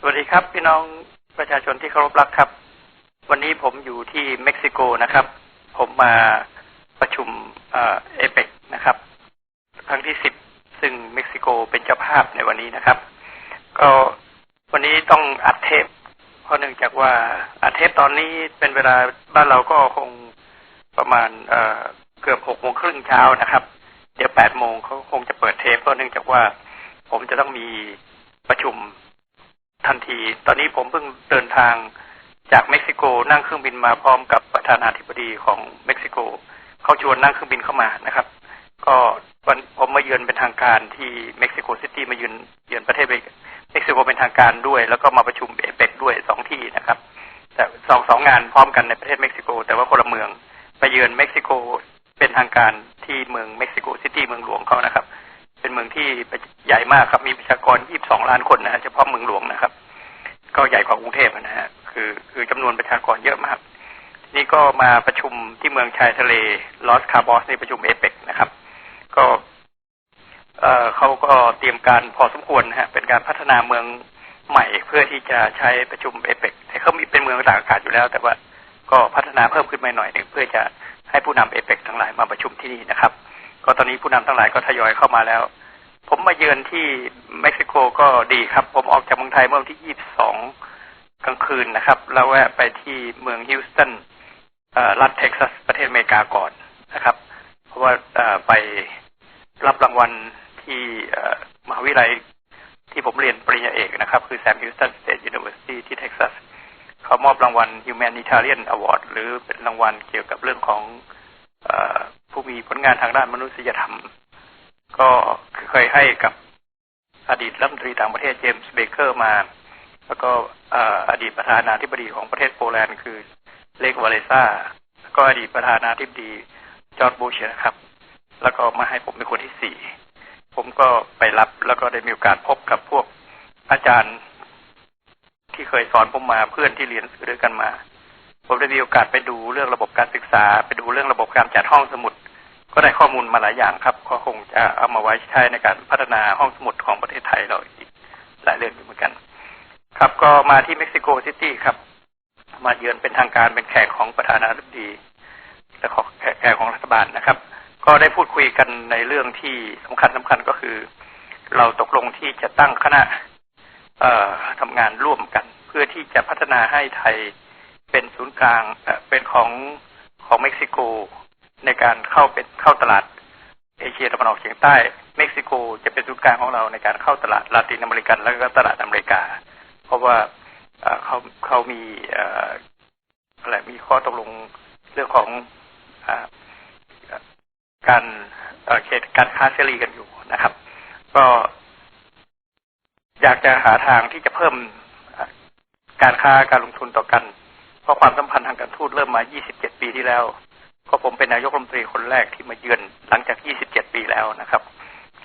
สวัสดีครับ พี่น้องประชาชนที่เคารพรักครับ วันนี้ผมอยู่ที่เม็กซิโกนะครับ ผมมาประชุมเอเปกนะครับ ครั้งที่สิบซึ่งเม็กซิโกเป็นเจ้าภาพในวันนี้นะครับ ก็วันนี้ต้องอัดเทป เพราะเนื่องจากว่าอัดเทปตอนนี้เป็นเวลาบ้านเราก็คงประมาณเเกือบหกโมงครึ่งเช้านะครับ เดี๋ยวแปดโมงเขาคงจะเปิดเทปเพราะเนื่องจากว่า ผมจะต้องมีประชุม ทันที ตอนนี้ผมเพิ่งเดินทางจากเม็กซิโกนั่งเครื่องบินมาพร้อมกับประธานาธิบดีของเม็กซิโก เขาชวนนั่งเครื่องบินเข้ามานะครับ ก็วันผมมาเยือนเป็นทางการที่เม็กซิโกซิตี้มาเยือนเยือนประเทศเม็กซิโกเป็นทางการด้วย แล้วก็มาประชุมเอเปกด้วยสองที่นะครับ แต่สองสองงานพร้อมกันในประเทศเม็กซิโก แต่ว่าคนละเมืองไปเยือนเม็กซิโกเป็นทางการที่เมืองเม็กซิโกซิตี้เมืองหลวงเขานะครับ เป็นเมืองที่ใหญ่มากครับมีประชากร 22 ล้านคนนะฮะเฉพาะเมืองหลวงนะครับ ก็ใหญ่กว่ากรุงเทพนะฮะคือคือจำนวนประชากรเยอะมาก นี่ก็มาประชุมที่เมืองชายทะเลลอสคาร์บอสในประชุมเอเปกนะครับ ก็เอ่อเขาก็เตรียมการพอสมควรนะฮะเป็นการพัฒนาเมืองใหม่เพื่อที่จะใช้ประชุมเอเปกแต่เขามีเป็นเมืองต่างอากาศอยู่แล้ว แต่ว่าก็พัฒนาเพิ่มขึ้นมาหน่อยหนึ่งเพื่อจะให้ผู้นำเอเปกทั้งหลายมาประชุมที่นี่นะครับ ก็ตอนนี้ผู้นำทั้งหลายก็ทยอยเข้ามาแล้ว ผมมาเยือนที่เม็กซิโกก็ดีครับ ผมออกจากเมืองไทยเมื่อวันที่22กลางคืนนะครับ แล้วแวะไปที่เมืองฮิวสตันรัฐเท็กซัสประเทศอเมริกาก่อนนะครับ เพราะว่าไปรับรางวัลที่มหาวิทยาลัยที่ผมเรียนปริญญาเอกนะครับ คือแซมฮิวสตันสเตทยูนิเวอร์ซิตี้ที่เท็กซัสเขามอบรางวัล Humanitarian Award หรือเป็นรางวัลเกี่ยวกับเรื่องของ ลงานทางด้านมนุษยธรรม ก็เคยให้กับอดีตรัฐมนตรีต่างประเทศเจมส์เบเกอร์มา แล้วก็อดีตประธานาธิบดีของประเทศโปแลนด์คือเลกวาเลซ่าแล้วก็อดีตประธานาธิบดีจอร์ดบุชนะครับ แล้วก็มาให้ผมเป็นคนที่สี่ผมก็ไปรับแล้วก็ได้มีโอกาสพบกับพวกอาจารย์ที่เคยสอนผมมาเพื่อนที่เรียนสือด้วยกันมา ผมได้มีโอกาสไปดูเรื่องระบบการศึกษา ไปดูเรื่องระบบการจัดห้องสมุด ก็ได้ข้อมูลมาหลายอย่างครับ ก็คงจะเอามาไว้ใช้ในการพัฒนาห้องสมุดของประเทศไทยเราอีกหลายเรื่องเหมือนกัน ครับก็มาที่เม็กซิโกซิตี้ครับ มาเยือนเป็นทางการเป็นแขกของประธานาธิบดีและของแขกของรัฐบาลนะครับ ก็ได้พูดคุยกันในเรื่องที่สำคัญสำคัญก็คือ เราตกลงที่จะตั้งคณะเอ่อทำงานร่วมกัน เพื่อที่จะพัฒนาให้ไทยเป็นศูนย์กลางเป็นของของเม็กซิโก ในการเข้าเป็นเข้าตลาด เอเชียตะวันออกเฉียงใต้ เม็กซิโกจะเป็นศูนย์กลางของเราในการเข้าตลาดลาตินอเมริกันแล้วก็ตลาดอเมริกา เพราะว่าเขาเขามีอะไรมีข้อตกลงเรื่องของอการเขตการค้าเสรีกันอยู่นะครับ ก็อยากจะหาทางที่จะเพิ่มการค้าการลงทุนต่อกัน เพราะความสัมพันธ์ทางการทูตเริ่มมา 27 ปีที่แล้ว ก็ผมเป็นนายกรัฐมนตรีคนแรกที่มาเยือนหลังจาก 27 ปีแล้วนะครับ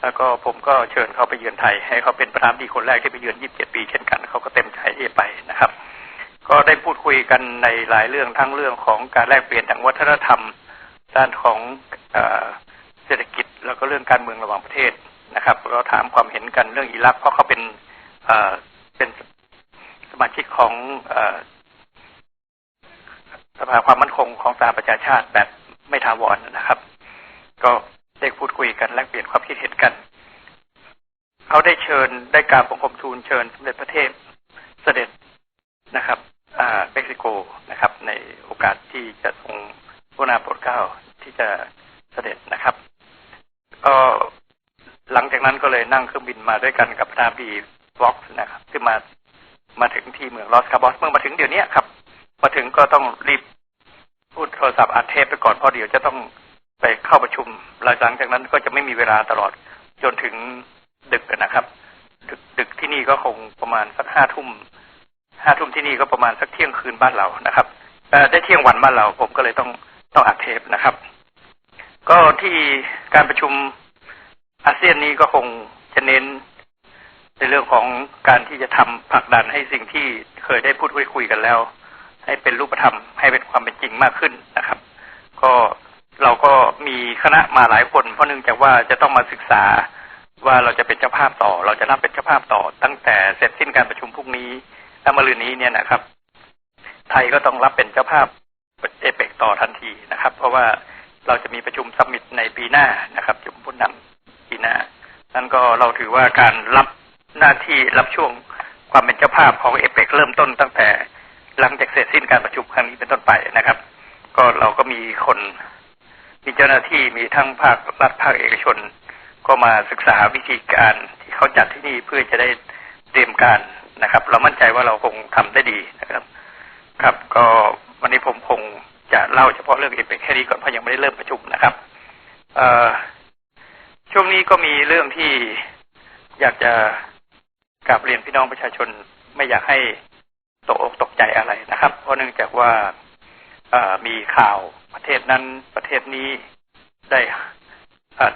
แล้วก็ผมก็เชิญเขาไปเยือนไทย ให้เขาเป็นประธานดีคนแรกที่ไปเยือน 27 ปี เช่นกันเขาก็เต็มใจที่จะไปนะครับ ก็ได้พูดคุยกันในหลายเรื่องทั้งเรื่องของการแลกเปลี่ยนทางวัฒนธรรม ด้านของเศรษฐกิจแล้วก็เรื่องการเมืองระหว่างประเทศนะครับ เราถามความเห็นกันเรื่องอิรักเพราะเขาเป็นเป็นสมาชิกของ สภาความมั่นคงของสหประชาชาติแบบไม่ทาวรนนะครับ ก็ได้พูดคุยกันแลกเปลี่ยนความคิดเห็นกัน เขาได้เชิญได้กราบบังคมทูลเชิญสมเด็จพระเทพเสด็จนะครับอ่าเม็กซิโกนะครับ ในโอกาสที่จะทรงพระนาโปรดเกล้าที่จะเสด็จนะครับ ก็หลังจากนั้นก็เลยนั่งเครื่องบินมาด้วยกันกับประนาธิบดีวอกส์นะครับที่มามาถึงที่เมืองลอสคาบอสเมื่อมาถึงเดี๋ยวนี้ครับ มาถึงก็ต้องรีบพูดโทรศัพท์อัดเทปไปก่อนเพราะเดี๋ยวจะต้องไปเข้าประชุมหลังจากนั้นก็จะไม่มีเวลาตลอดจนถึงดึกนะครับดึกดึกที่นี่ก็คงประมาณสักห้าทุ่มห้าทุ่มที่นี่ก็ประมาณสักเที่ยงคืนบ้านเรานะครับเอ่ได้เที่ยงวันบ้านเราผมก็เลยต้องต้องอัดเทปนะครับ ก็ที่การประชุมอาเซียนนี้ก็คงจะเน้นในเรื่องของการที่จะทำผลักดันให้สิ่งที่เคยได้พูดคุยคุยกันแล้ว ให้เป็นรูปธรรม ให้เป็นความเป็นจริงมากขึ้นนะครับ ก็เราก็มีคณะมาหลายคน เพราะเนื่องจากว่าจะต้องมาศึกษาว่าเราจะเป็นเจ้าภาพต่อ เราจะรับเป็นเจ้าภาพต่อ ตั้งแต่เสร็จสิ้นการประชุมพรุ่งนี้และมะรืนนี้เนี่ยนะครับ ไทยก็ต้องรับเป็นเจ้าภาพเอเปกต่อทันทีนะครับ เพราะว่าเราจะมีประชุมซัมมิตในปีหน้านะครับจุมผู้นำปีหน้านั่นก็เราถือว่าการรับหน้าที่รับช่วงความเป็นเจ้าภาพของเอเปกเริ่มต้นตั้งแต่ หลังจากเสร็จสิ้นการประชุมครั้งนี้เป็นต้นไปนะครับ ก็เราก็มีคนมีเจ้าหน้าที่มีทั้งภาครัฐภาคเอกชน ก็มาศึกษาวิธีการที่เขาจัดที่นี่เพื่อจะได้เตรียมการนะครับ เรามั่นใจว่าเราคงทำได้ดีนะครับ ครับ ก็วันนี้ผมคงจะเล่าเฉพาะเรื่องเอเปกแค่นี้ก่อนเพราะยังไม่ได้เริ่มประชุมนะครับเอ่อช่วงนี้ก็มีเรื่องที่อยากจะกราบเรียนพี่น้องประชาชนไม่อยากให้ ตกอกตกใจอะไรนะครับ เพราะเนื่องจากว่าเอมีข่าวประเทศนั้นประเทศนี้ได้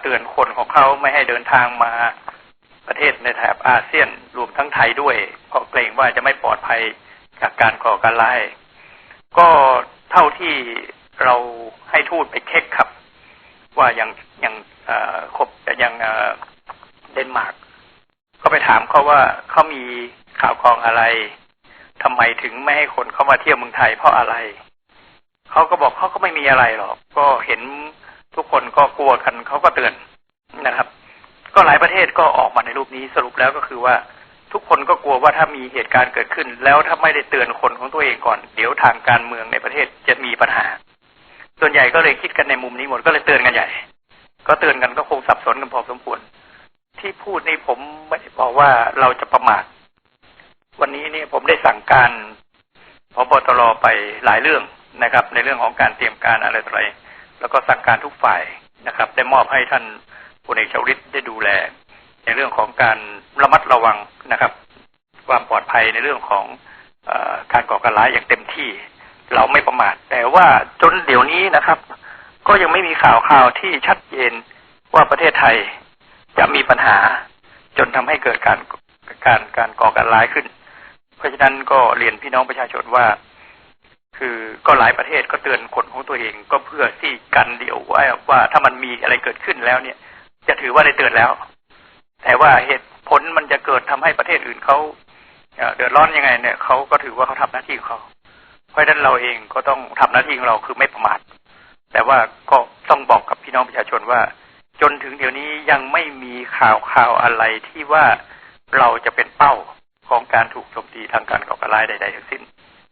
เตือนคนของเขาไม่ให้เดินทางมาประเทศในแถบอาเซียนรวมทั้งไทยด้วย เพราะเกรงว่าจะไม่ปลอดภัยจากการก่อการร้าย ก็เท่าที่เราให้ทูตไปเช็คครับ ว่าอย่างอย่างอ่อครบอย่างเอ่อเดนมาร์กก็ไปถามเขาว่าเขามีข่าวกรองอะไร ทำไมถึงไม่ให้คนเข้ามาเที่ยวเมืองไทยเพราะอะไร เขาก็บอกเขาก็ไม่มีอะไรหรอก ก็เห็นทุกคนก็กลัวกันเขาก็เตือนนะครับ ก็หลายประเทศก็ออกมาในรูปนี้สรุปแล้วก็คือว่าทุกคนก็กลัวว่าถ้ามีเหตุการณ์เกิดขึ้น แล้วถ้าไม่ได้เตือนคนของตัวเองก่อน เดี๋ยวทางการเมืองในประเทศจะมีปัญหา ส่วนใหญ่ก็เลยคิดกันในมุมนี้หมดก็เลยเตือนกันใหญ่ ก็เตือนกันก็คงสับสนกันพอสมควรที่พูดนี่ผมไม่ได้บอกว่าเราจะประมาท วันนี้นี่ผมได้สั่งการพบตรไปหลายเรื่องนะครับ ในเรื่องของการเตรียมการอะไรต่ออะไร แล้วก็สั่งการทุกฝ่ายนะครับ ได้มอบให้ท่านพลเอกชวลิตได้ดูแล ในเรื่องของการระมัดระวังนะครับ ความปลอดภัยในเรื่องของอการก่อการร้ายอย่างเต็มที่ เราไม่ประมาทแต่ว่าจนเดี๋ยวนี้นะครับ ก็ยังไม่มีข่าวข่าวที่ชัดเจนว่าประเทศไทยจะมีปัญหาจนทำให้เกิดการการการก่อการร้ายขึ้น เพราะฉะนั้นก็เรียนพี่น้องประชาชนว่า คือก็หลายประเทศก็เตือนคนของตัวเอง ก็เพื่อที่กันเดียวว่าว่าถ้ามันมีอะไรเกิดขึ้นแล้วเนี่ย จะถือว่าได้เตือนแล้ว แต่ว่าเหตุผลมันจะเกิดทำให้ประเทศอื่นเขาเอ่อเดือดร้อนยังไงเนี่ยเขาก็ถือว่าเขาทำหน้าที่ของเขา เพราะฉะนั้นเราเองก็ต้องทำหน้าที่ของเราคือไม่ประมาทแต่ว่าก็ต้องบอกกับพี่น้องประชาชนว่า จนถึงเดี๋ยวนี้ยังไม่มีข่าวข่าวอะไรที่ว่าเราจะเป็นเป้า ของการถูกโจมตีทางการก่อการร้ายใดๆทั้งสิ้น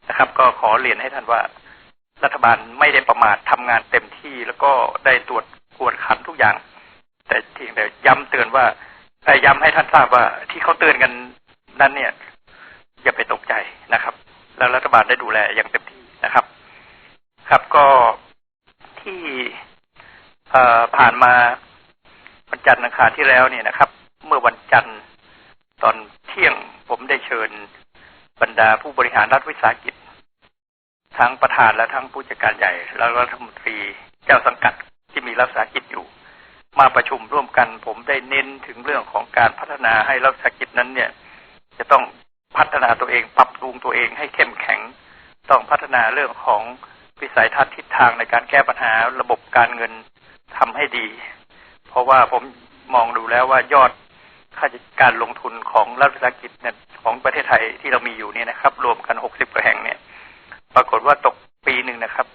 นะครับ ก็ขอเรียนให้ท่านว่า รัฐบาลไม่ได้ประมาททำงานเต็มที่แล้วก็ได้ตรวจกวดขันทุกอย่าง แต่เพียงแต่ย้ำเตือนว่าเอ่ย้ำให้ท่านทราบว่าที่เขาเตือนกันนั้นเนี่ย อย่าไปตกใจนะครับ แล้วรัฐบาลได้ดูแลอย่างเต็มที่นะครับ ครับก็ที่ผ่านมาวันจันทร์อังคารที่แล้วเนี่ยนะครับ เมื่อวันจันทร์ตอนเที่ยงผมได้ เชิญบรรดาผู้บริหารรัฐวิสาหกิจ ทั้งประธานและทั้งผู้จัดการใหญ่ แล้วรัฐมนตรีเจ้าสังกัดที่มีรัฐวิสาหกิจอยู่ มาประชุมร่วมกัน ผมได้เน้นถึงเรื่องของการพัฒนาให้รัฐวิสาหกิจนั้นเนี่ย จะต้องพัฒนาตัวเองปรับปรุงตัวเองให้เข้มแข็ง ต้องพัฒนาเรื่องของวิสัยทัศน์ทิศทางในการแก้ปัญหาระบบการเงินทำให้ดี เพราะว่าผมมองดูแล้วว่ายอด ค่าการลงทุนของรัฐวิสาหกิจเนี่ยของประเทศไทยที่เรามีอยู่เนี่ยนะครับ รวมกันหกสิบกว่าแห่งเนี่ย ปรากฏว่าตกปีหนึ่งนะครับ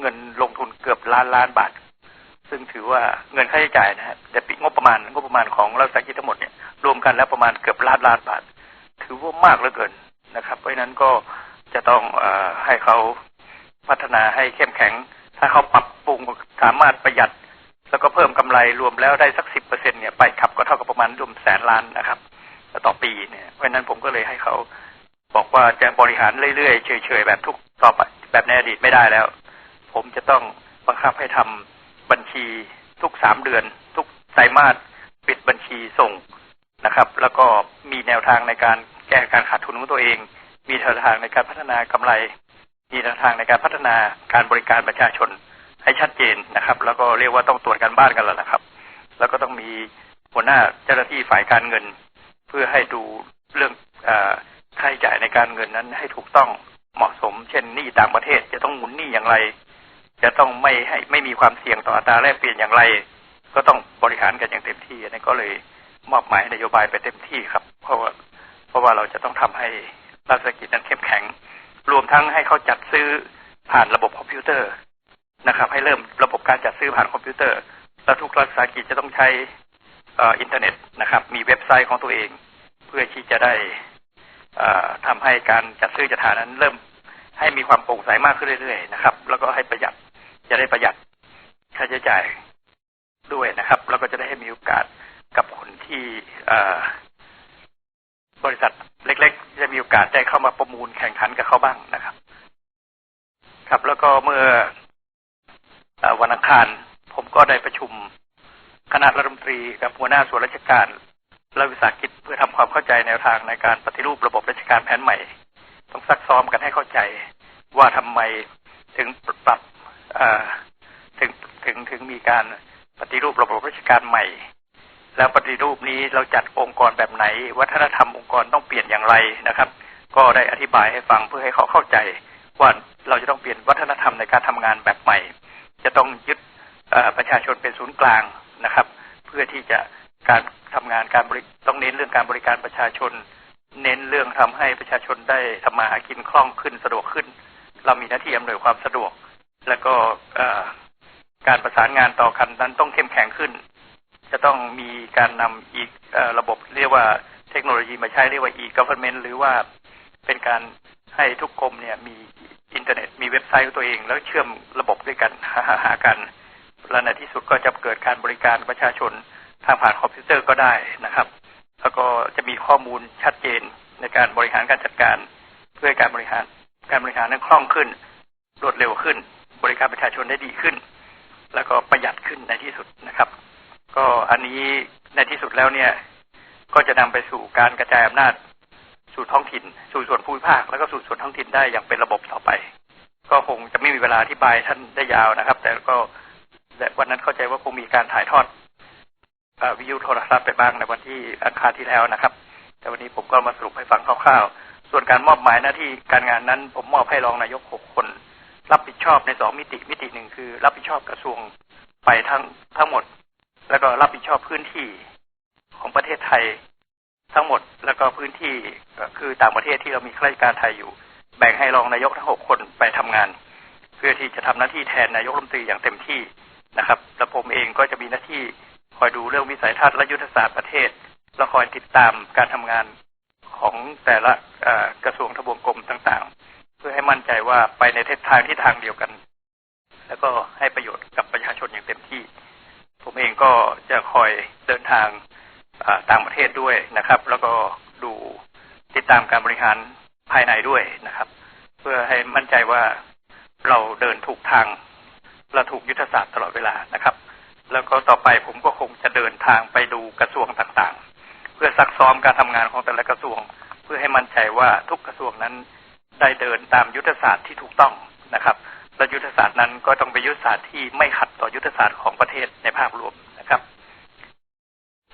เงินลงทุนเกือบล้านล้านบาท ซึ่งถือว่าเงินค่าใช้จ่ายนะฮะแต่ปีงบประมาณงบประมาณของรัฐวิสาหกิจทั้งหมดเนี่ยรวมกันแล้วประมาณเกือบล้านล้านบาท ถือว่ามากเหลือเกินนะครับ เพราะนั้นก็จะต้องอให้เขาพัฒนาให้เข้มแข็ง ถ้าเขาปรับปรุงสามารถประหยัด แล้วก็เพิ่มกำไรรวมแล้วได้สักสิบเปอร์เซ็นเนี่ยไปขับก็เท่ากับประมาณรวมแสนล้านนะครับต่อปีเนี่ยเพราะนั้นผมก็เลยให้เขาบอกว่าจะบริหารเรื่อยๆเฉยๆแบบทุกต่อไปแบบในอดีตไม่ได้แล้ว ผมจะต้องบังคับให้ทำบัญชีทุกสามเดือน ทุกไตรมาสปิดบัญชีส่งนะครับ แล้วก็มีแนวทางในการแก้การขาดทุนของตัวเอง มีแนวทางในการพัฒนากำไร มีแนวทางในการพัฒนาการบริการประชาชน ให้ชัดเจนนะครับ แล้วก็เรียกว่าต้องตรวจการบ้านกันแล้วนะครับ แล้วก็ต้องมีหัวหน้าเจ้าหน้าที่ฝ่ายการเงิน เพื่อให้ดูเรื่องอค่าใช้จ่ายในการเงินนั้นให้ถูกต้องเหมาะสม เช่นหนี้ต่างประเทศจะต้องหมุนหนี้อย่างไร จะต้องไม่ให้ไม่มีความเสี่ยงต่ออัตราแลกเปลี่ยนอย่างไร ก็ต้องบริหารกันอย่างเต็มที่อันนี้ก็เลยมอบหมายนโยบายไปเต็มที่ครับ เพราะว่าเพราะว่าเราจะต้องทำให้รัฐเศรษฐกิจนั้นเข้มแข็ง รวมทั้งให้เขาจัดซื้อผ่านระบบคอมพิวเตอร์ นะครับ ให้เริ่มระบบการจัดซื้อผ่านคอมพิวเตอร์ แล้วทุกรัฐวิสาหกิจจะต้องใช้อ,อินเทอร์เน็ตนะครับ มีเว็บไซต์ของตัวเอง เพื่อที่จะได้เอ่อทำให้การจัดซื้อจัดหานั้นเริ่มให้มีความโปร่งใสมากขึ้นเรื่อยๆนะครับ แล้วก็ให้ประหยัดจะได้ประหยัดค่าใช้จ่ายด้วยนะครับ แล้วก็จะได้ให้มีโอกาสกับคนที่บริษัทเล็ก ๆ จะมีโอกาสได้เข้ามาประมูลแข่งขันกับเขาบ้างนะครับ ครับ แล้วก็เมื่อ วันอังคาร ผมก็ได้ประชุมคณะรัฐมนตรีกับหัวหน้าส่วนราชการและวิสาหกิจเพื่อทำความเข้าใจแนวทางในการปฏิรูประบบราชการแผนใหม่ ต้องซักซ้อมกันให้เข้าใจว่าทำไมถึงปรับถึงถึงถึงมีการปฏิรูประบบราชการใหม่ แล้วปฏิรูปนี้เราจัดองค์กรแบบไหน วัฒนธรรมองค์กรต้องเปลี่ยนอย่างไรนะครับ ก็ได้อธิบายให้ฟังเพื่อให้เขาเข้าใจ ว่าเราจะต้องเปลี่ยนวัฒนธรรมในการทำงานแบบใหม่ จะต้องยึดประชาชนเป็นศูนย์กลางนะครับ เพื่อที่จะการทำงานการบริต้องเน้นเรื่องการบริการประชาชน เน้นเรื่องทำให้ประชาชนได้ทำมาหากินคล่องขึ้นสะดวกขึ้น เรามีหน้าที่อำนวยความสะดวก แล้วก็การประสานงานต่อกันนั้นต้องเข้มแข็งขึ้น จะต้องมีการนำอีกอระบบเรียกว่าเทคโนโลยีมาใช้เรียกว่า e-government หรือว่าเป็นการให้ทุกกรมเนี่ยมี อินเทอร์เน็ตมีเว็บไซต์ของตัวเอง แล้วเชื่อมระบบด้วยกันหาหากัน และในที่สุดก็จะเกิดการบริการประชาชนทางผ่านคอมพิวเตอร์ก็ได้นะครับ แล้วก็จะมีข้อมูลชัดเจนในการบริหารการจัดการ เพื่อการบริหารการบริหารนั้นคล่องขึ้น รวดเร็วขึ้น บริการประชาชนได้ดีขึ้น แล้วก็ประหยัดขึ้นในที่สุดนะครับ ก็อันนี้ในที่สุดแล้วเนี่ย ก็จะนำไปสู่การกระจายอำนาจ สู่ท้องถิ่น สู่ส่วนภูมิภาคแล้วก็สู่ส่วนท้องถิ่นได้อย่างเป็นระบบต่อไป ก็คงจะไม่มีเวลาอธิบายท่านได้ยาวนะครับ แต่ก็และวันนั้นเข้าใจว่าคงมีการถ่ายทอดอวิทยุโทรทัศน์ไปบ้างในวันที่อังคารที่แล้วนะครับ แต่วันนี้ผมก็มาสรุปให้ฟังคร่าวๆ ส่วนการมอบหมายหน้าที่การงานนั้น ผมมอบให้รองนายกหกคน รับผิดชอบในสองมิติมิติหนึ่งคือ รับผิดชอบกระทรวงไปทั้งทั้งหมด แล้วก็รับผิดชอบพื้นที่ของประเทศไทย ทั้งหมดแล้วก็พื้นที่ก็คือต่างประเทศที่เรามีข้าราชการไทยอยู่ แบ่งให้รองนายกทั้งหกคนไปทำงาน เพื่อที่จะทำหน้าที่แทนนายกรัฐมนตรีอย่างเต็มที่นะครับและผมเองก็จะมีหน้าที่คอยดูเรื่องวิสัยทัศน์และยุทธศาสตร์ประเทศและคอยติดตามการทำงานของแต่ละกระทรวงทบวงกรมต่างๆ เพื่อให้มั่นใจว่าไปในทิศทางที่ทางเดียวกัน แล้วก็ให้ประโยชน์กับประชาชนอย่างเต็มที่ ผมเองก็จะคอยเดินทาง ต่างประเทศด้วยนะครับ แล้วก็ดูติดตามการบริหารภายในด้วยนะครับ เพื่อให้มั่นใจว่าเราเดินถูกทางและถูกยุทธศาสตร์ตลอดเวลานะครับ แล้วก็ต่อไปผมก็คงจะเดินทางไปดูกระทรวงต่างๆ เพื่อซักซ้อมการทำงานของแต่ละกระทรวง เพื่อให้มั่นใจว่าทุกกระทรวงนั้นได้เดินตามยุทธศาสตร์ที่ถูกต้องนะครับและยุทธศาสตร์นั้นก็ต้องเป็นยุทธศาสตร์ที่ไม่ขัดต่อยุทธศาสตร์ของประเทศในภาพรวม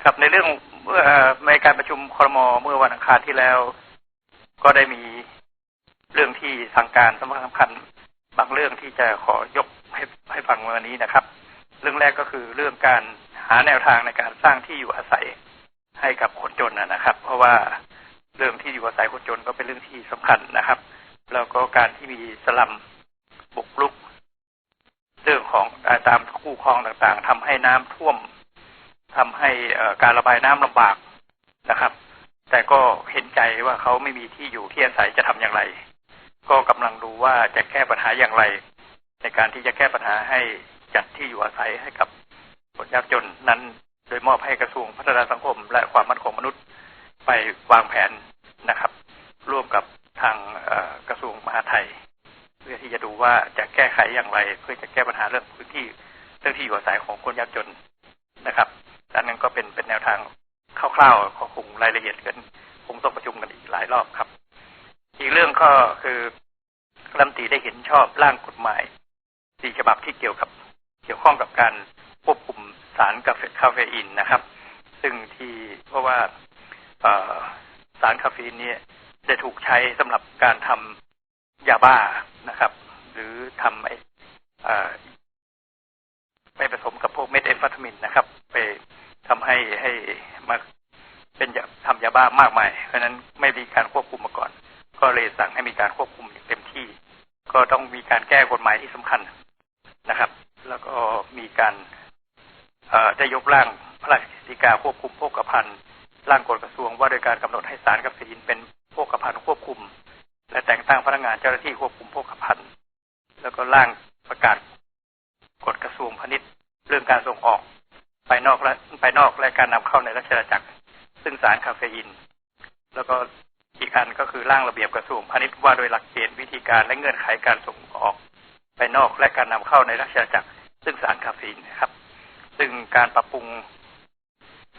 ครับในเรื่องเมื่อในการประชุมครมเมื่อวันอังคารที่แล้ว ก็ได้มีเรื่องที่สั่งการสำคัญสำคัญบางเรื่องที่จะขอยกให้ให้ฟังวันนี้นะครับ เรื่องแรกก็คือเรื่องการหาแนวทางในการสร้างที่อยู่อาศัยให้กับคนจนนะครับ เพราะว่าเรื่องที่อยู่อาศัยคนจนก็เป็นเรื่องที่สำคัญนะครับ แล้วก็การที่มีสลัมบุกรุก เรื่องของตามคู่คลองต่างๆทำให้น้ำท่วม ทำให้การระบายน้ำลำบากนะครับ แต่ก็เห็นใจว่าเขาไม่มีที่อยู่ที่อาศัยจะทำอย่างไร ก็กำลังดูว่าจะแก้ปัญหาอย่างไร ในการที่จะแก้ปัญหาให้จัดที่อยู่อาศัยให้กับคนยากจนนั้น โดยมอบให้กระทรวงพัฒนาสังคม และความมั่นคงมนุษย์ไปวางแผนนะครับ ร่วมกับทางกระทรวงมหาดไทย เพื่อที่จะดูว่าจะแก้ไขอย่างไร เพื่อจะแก้ปัญหาเรื่องพื้นที่เรื่องที่อยู่อาศัยของคนยากจนนะครับ อันนั้นก็เป็นเป็นแนวทางคร่าวๆก็คงรายละเอียดกันคงต้องประชุมกันอีกหลายรอบครับ อีกเรื่องก็คือรัฐมนตรีได้เห็นชอบร่างกฎหมายสี่ฉบับที่เกี่ยวกับ เกี่ยวข้องกับการควบคุมสารกาเฟคาเฟอีนนะครับ ซึ่งที่เพราะว่าสารคาเฟอีนนี่ยได้ถูกใช้สำหรับการทำยาบ้านะครับ หรือทำไอ้เอ่อไปผสมกับพวกเม็ดเอมฟาตามินนะครับ ทำให้ให้มาเป็นยาทำยาบ้ามากมาย เพราะฉะนั้นไม่มีการควบคุมมาก่อน ก็เลยสั่งให้มีการควบคุมอย่างเต็มที่ ก็ต้องมีการแก้กฎหมายที่สำคัญนะครับ แล้วก็มีการเอ่อได้ยกร่างพระราชกฤษฎีกาควบคุมโภคภัณฑ์ร่างกฎกระทรวงว่าโดยการกำหนดให้สารกับสีนเป็นโภคภัณฑ์ควบคุม และแต่งตั้งพนักงานเจ้าหน้าที่ควบคุมโภคภัณฑ์แล้วก็ร่างประกาศกฎกระทรวงพาณิชย์ เรื่องการส่งออก ไปนอกและไปนอกและการนำเข้าในราชอาณาจักร ซึ่งสารคาเฟอีน แล้วก็อีกอันก็คือร่างระเบียบกระทรวงพาณิชย์ว่าโดยหลักเกณฑ์วิธีการและเงื่อนไขการส่งออก ไปนอกและการนำเข้าในราชอาณาจักร ซึ่งสารคาเฟอีนนะครับ ซึ่งการปรับปรุง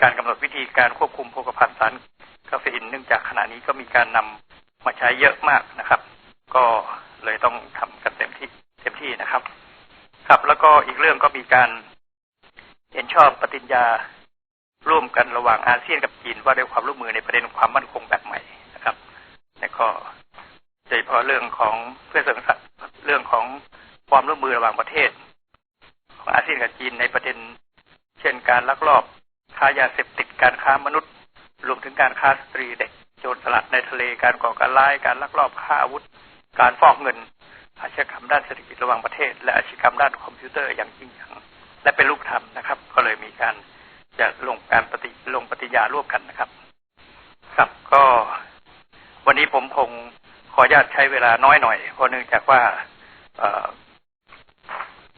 การกำหนดวิธีการควบคุมโภคภัณฑ์สารคาเฟอีนเนื่องจากขณะนี้ก็มีการนำมาใช้เยอะมากนะครับ ก็เลยต้องทำกันเต็มที่เต็มที่นะครับ ครับแล้วก็อีกเรื่องก็มีการ นชอบปฏิญญาร่วมกันระหว่างอาเซียนกับจีนว่าด้วยความร่วมมือในประเด็นความมั่นคงแบบใหม่นะครับและก็โดยเฉพาะเรื่องของเพื่อเสริมสัตว์เรื่องของความร่วมมือระหว่างประเทศ ของอาเซียนกับจีนในประเด็น เช่นการลักลอบค้ายาเสพติดการค้ามนุษย์ รวมถึงการค้าสตรีเด็กโจรสลัดในทะเลการก่อการร้ายการลักลอบค้าอาวุธ การฟอกเงินอาชญากรรมด้านเศรษฐกิจระหว่างประเทศ และอาชญากรรมด้านคอมพิวเตอร์อย่างจริงจัง และเป็นรูปธรรมนะครับ ก็เลยมีการจะลงการปฏิลงปฏิญาร่วมกันนะครับ ครับก็วันนี้ผมคงขออนุญาตใช้เวลาน้อยหน่อยเพราะเนื่องจากว่าเออ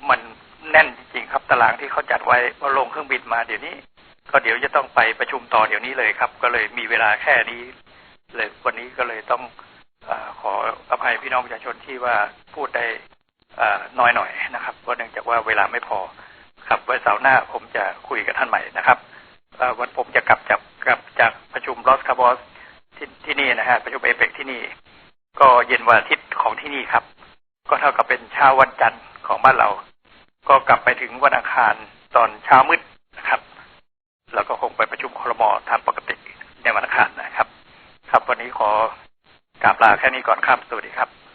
มันแน่นจริงๆครับตารางที่เขาจัดไว้พอลงเครื่องบินมาเดี๋ยวนี้ ก็เดี๋ยวจะต้องไปประชุมต่อเดี๋ยวนี้เลยครับ ก็เลยมีเวลาแค่นี้เลยวันนี้ก็เลยต้องอขออภัยพี่น้องประชาชนที่ว่าพูดได้น้อยหน่อยนะครับเพราะเนื่องจากว่าเวลาไม่พอ ครับวันเสาร์หน้าผมจะคุยกับท่านใหม่นะครับวันผมจะกลับจากกลับจากประชุมลอสคาบอสที่ที่นี่นะฮะประชุมเอเปกที่นี่ ก็เย็นวันอาทิตย์ของที่นี่ครับ ก็เท่ากับเป็นเช้าวันจันทร์ของบ้านเรา ก็กลับไปถึงวันอังคารตอนเช้ามืดนะครับ แล้วก็คงไปประชุมครมตามปกติในวันอังคารนะครับ ครับวันนี้ขอกราบลาแค่นี้ก่อนครับสวัสดีครับ